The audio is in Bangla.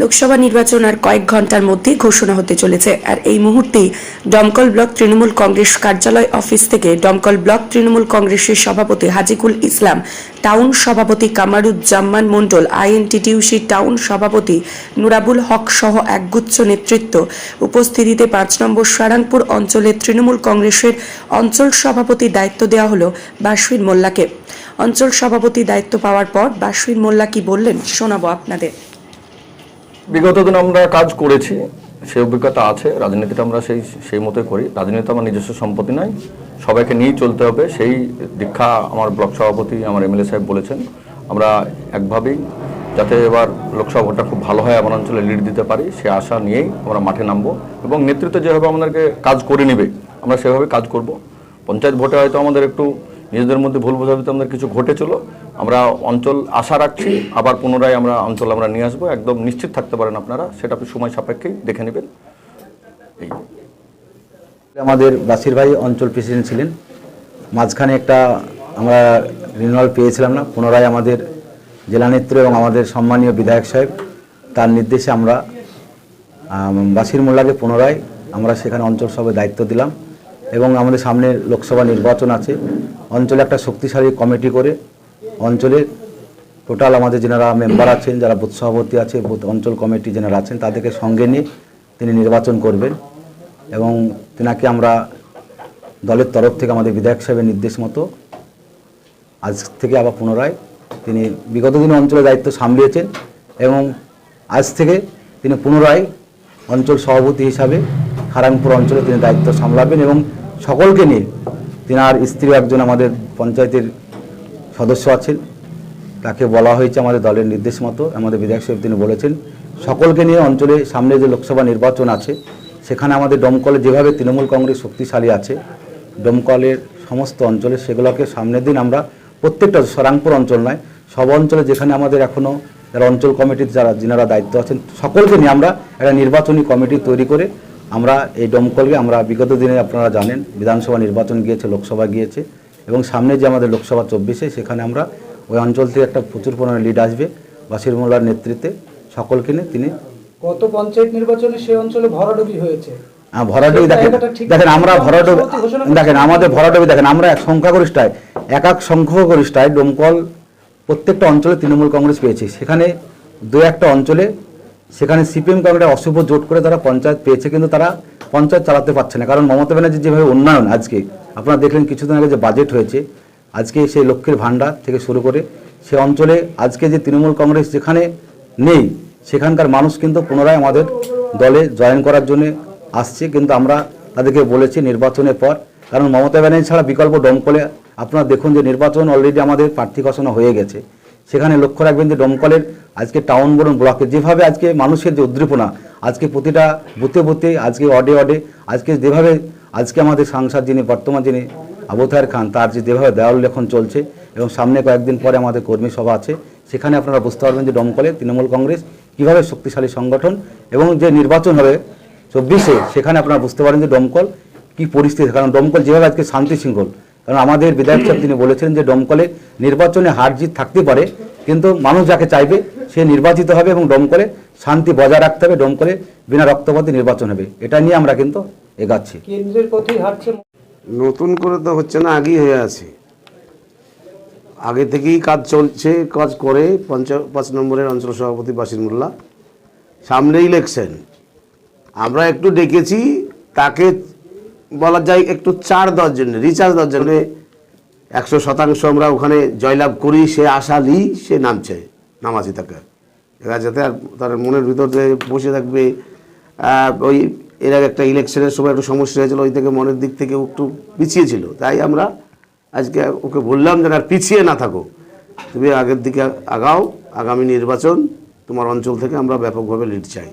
লোকসভা নির্বাচন আর কয়েক ঘণ্টার মধ্যেই ঘোষণা হতে চলেছে। আর এই মুহূর্তেই দমকল ব্লক তৃণমূল কংগ্রেস কার্যালয় অফিস থেকে দমকল ব্লক তৃণমূল কংগ্রেসের সভাপতি হাজিকুল ইসলাম, টাউন সভাপতি কামারুজ্জামান মণ্ডল আইএনটিটিউসি টাউন সভাপতি নুরাবুল হক সহ একগুচ্ছ নেতৃত্ব। উপস্থিতিতে পাঁচ নম্বর সারাংপুর অঞ্চলের তৃণমূল কংগ্রেসের অঞ্চল সভাপতি দায়িত্ব দেওয়া হলো বাসুইন মোল্লাকে। অঞ্চল সভাপতি দায়িত্ব পাওয়ার পর বাসুইন মোল্লা কি বললেন শোনাবো আপনাদের। বিগত দিন আমরা কাজ করেছি, সেই অভিজ্ঞতা আছে রাজনীতিটা আমরা সেই সেই মতোই করি। রাজনীতি আমার নিজস্ব সম্পত্তি নয় সবাইকে নিয়েই চলতে হবে। সেই দীক্ষা আমার ব্লক সভাপতি, আমার এমএলএ সাহেব বলেছেন, আমরা একভাবেই যাতে এবার লোকসভা ভোটটা খুব ভালো হয় আমার অঞ্চলে লিড দিতে পারি, সে আশা নিয়েই আমরা মাঠে নামবো। এবং নেতৃত্ব যেভাবে আমাদেরকে কাজ করে নেবে, আমরা সেভাবে কাজ করব। পঞ্চায়েত ভোটে হয়তো আমাদের একটু নিজেদের মধ্যে ভুল বোঝাবুঝি আমাদের কিছু ঘটেছিল আমরা অঞ্চল আশা রাখছি আবার পুনরায় আমরা অঞ্চল আমরা নিয়ে আসব একদম নিশ্চিত থাকতে পারেন আপনারা সেটা আপনি সময় সাপেক্ষেই দেখে নেবেন। এই। আমাদের বাসির ভাই অঞ্চল প্রেসিডেন্ট ছিলেন মাঝখানে একটা আমরা রিনুয়াল পেয়েছিলাম না পুনরায় আমাদের জেলা নেত্রী এবং আমাদের সম্মানীয় বিধায়ক সাহেব তার নির্দেশে আমরা আম, বাসির মোল্লাকে পুনরায় আমরা সেখানে অঞ্চল সভায় দায়িত্ব দিলাম। এবং আমাদের সামনে লোকসভা নির্বাচন আছে। অঞ্চলে একটা শক্তিশালী কমিটি করে অঞ্চলের টোটাল আমাদের যারা মেম্বার আছেন, যারা বুথ সভাপতি আছে, বুথ অঞ্চল কমিটি যারা আছেন, তাদেরকে সঙ্গে নিয়ে তিনি নির্বাচন করবেন এবং তেনাকে আমরা দলের তরফ থেকে আমাদের বিধায়ক সাহেবের নির্দেশ মতো আজ থেকে আবার পুনরায় তিনি বিগত দিনে অঞ্চলের দায়িত্ব সামলিয়েছেন এবং আজ থেকে তিনি পুনরায় অঞ্চল সভাপতি হিসাবে হারানপুর অঞ্চলে তিনি দায়িত্ব সামলাবেন এবং সকলকে নিয়ে তিনার স্ত্রী একজন আমাদের পঞ্চায়েতের সদস্য আছেন। তাকে বলা হয়েছে আমাদের দলের নির্দেশ মতো, আমাদের বিধায়ক সাহেব তিনি বলেছেন, সকলকে নিয়ে অঞ্চলে সামনে যে লোকসভা নির্বাচন আছে, সেখানে আমাদের দমকলে যেভাবে তৃণমূল কংগ্রেস শক্তিশালী আছে দমকলের সমস্ত অঞ্চলে সেগুলোকে সামনের দিন আমরা প্রত্যেকটা সরাংপুর অঞ্চল নয়, সব অঞ্চলে যেখানে আমাদের এখনও যারা অঞ্চল কমিটির যারা, যিনারা দায়িত্ব আছেন, সকলকে নিয়ে আমরা একটা নির্বাচনী কমিটি তৈরি করে আমরা এই দমকলকে আমরা বিগত দিনে আপনারা জানেন বিধানসভা নির্বাচন গিয়েছে লোকসভা গিয়েছে এবং সামনে যে আমাদের লোকসভা চব্বিশে সেখানে আমরা ওই অঞ্চল থেকে একটা প্রচুর পরিমাণে লিড আসবে বাসির মোল্লার নেতৃত্বে সকলকে নিয়ে তিনি গত পঞ্চায়েত নির্বাচনে সেই অঞ্চলে ভরাডুবি হয়েছে। আহ, ভরাডুবি দেখেন দেখেন আমরা ভরাডুবি। দেখেন আমাদের ভরাডুবি দেখেন আমরা এক সংখ্যাগরিষ্ঠায় এক এক সংখ্যাগরিষ্ঠায় ডোমকল প্রত্যেকটা অঞ্চলে তৃণমূল কংগ্রেস পেয়েছে। সেখানে দু একটা অঞ্চলে সেখানে সিপিএম কংগ্রেস অশুভ জোট করে তারা পঞ্চায়েত পেয়েছে, কিন্তু তারা পঞ্চায়েত চালাতে পারছে না। কারণ মমতা ব্যানার্জি যেভাবে উন্নয়ন আজকে, আপনারা দেখলেন কিছুদিন আগে যে বাজেট হয়েছে, আজকে সেই লক্ষ্মীর ভাণ্ডার থেকে শুরু করে সে অঞ্চলে আজকে যে তৃণমূল কংগ্রেস যেখানে নেই, সেখানকার মানুষ কিন্তু পুনরায় আমাদের দলে জয়েন করার জন্য আসছে। কিন্তু আমরা তাদেরকে বলেছি নির্বাচনের পর, কারণ মমতা ব্যানার্জি ছাড়া বিকল্প দমকলে আপনারা দেখুন যে নির্বাচন অলরেডি আমাদের প্রার্থী ঘোষণা হয়ে গেছে। সেখানে লক্ষ্য রাখবেন যে দমকলের আজকে টাউন বলুন ব্লকে যেভাবে আজকে মানুষের যে উদ্দীপনা, আজকে প্রতিটা বুথে বুথে, আজকে অডে অডে আজকে যেভাবে, আজকে আমাদের সাংসদ যিনি, বর্তমান যিনি আবুতার খান, তার যে যেভাবে দেওয়াল লেখন চলছে এবং সামনে কয়েকদিন পরে আমাদের কর্মী সভা আছে, সেখানে আপনারা বুঝতে পারবেন যে দমকলে তৃণমূল কংগ্রেস কীভাবে শক্তিশালী সংগঠন এবং যে নির্বাচন হবে চব্বিশে, সেখানে আপনারা বুঝতে পারেন যে দমকল কি পরিস্থিতি, কারণ দমকল যেভাবে আজকে শান্তি শৃঙ্খল কারণ আমাদের বিধায়ক সাহেব তিনি বলেছেন যে দমকলে নির্বাচনে হার জিত থাকতে পারে কিন্তু মানুষ যাকে চাইবে সে নির্বাচিত হবে এবং দমকলে শান্তি বজায় রাখতে হবে দমকলে বিনা রক্তপাতে নির্বাচন হবে। এটা নিয়ে আমরা কিন্তু এগাচ্ছি। কেন্দ্রের পথেই হাঁটছে নতুন করে তো হচ্ছে না আগেই হয়ে আছে। আগে থেকেই কাজ চলছে কাজ করে পঞ্চায়েত পাঁচ নম্বরের অঞ্চল সভাপতি বাসির মোল্লা। সামনে ইলেকশন আমরা একটু ডেকেছি তাকে বলা যায় একটু চার দেওয়ার জন্য রিচার্জ দেওয়ার জন্য একশো শতাংশ আমরা ওখানে জয়লাভ করি, সে আশা নিই সে নামছে, নামাজি তাকে। এরা যাতে আর তার মনের ভিতরে বসে থাকবে ওই এর আগে একটা ইলেকশনের সময় একটু সমস্যা হয়েছিল, ওই থেকে মনের দিক থেকে একটু পিছিয়ে ছিল। তাই আমরা আজকে ওকে বললাম যে আর পিছিয়ে না থাকো। তুমি আগের দিকে আগাও, আগামী নির্বাচন তোমার অঞ্চল থেকে আমরা ব্যাপকভাবে লিড চাই।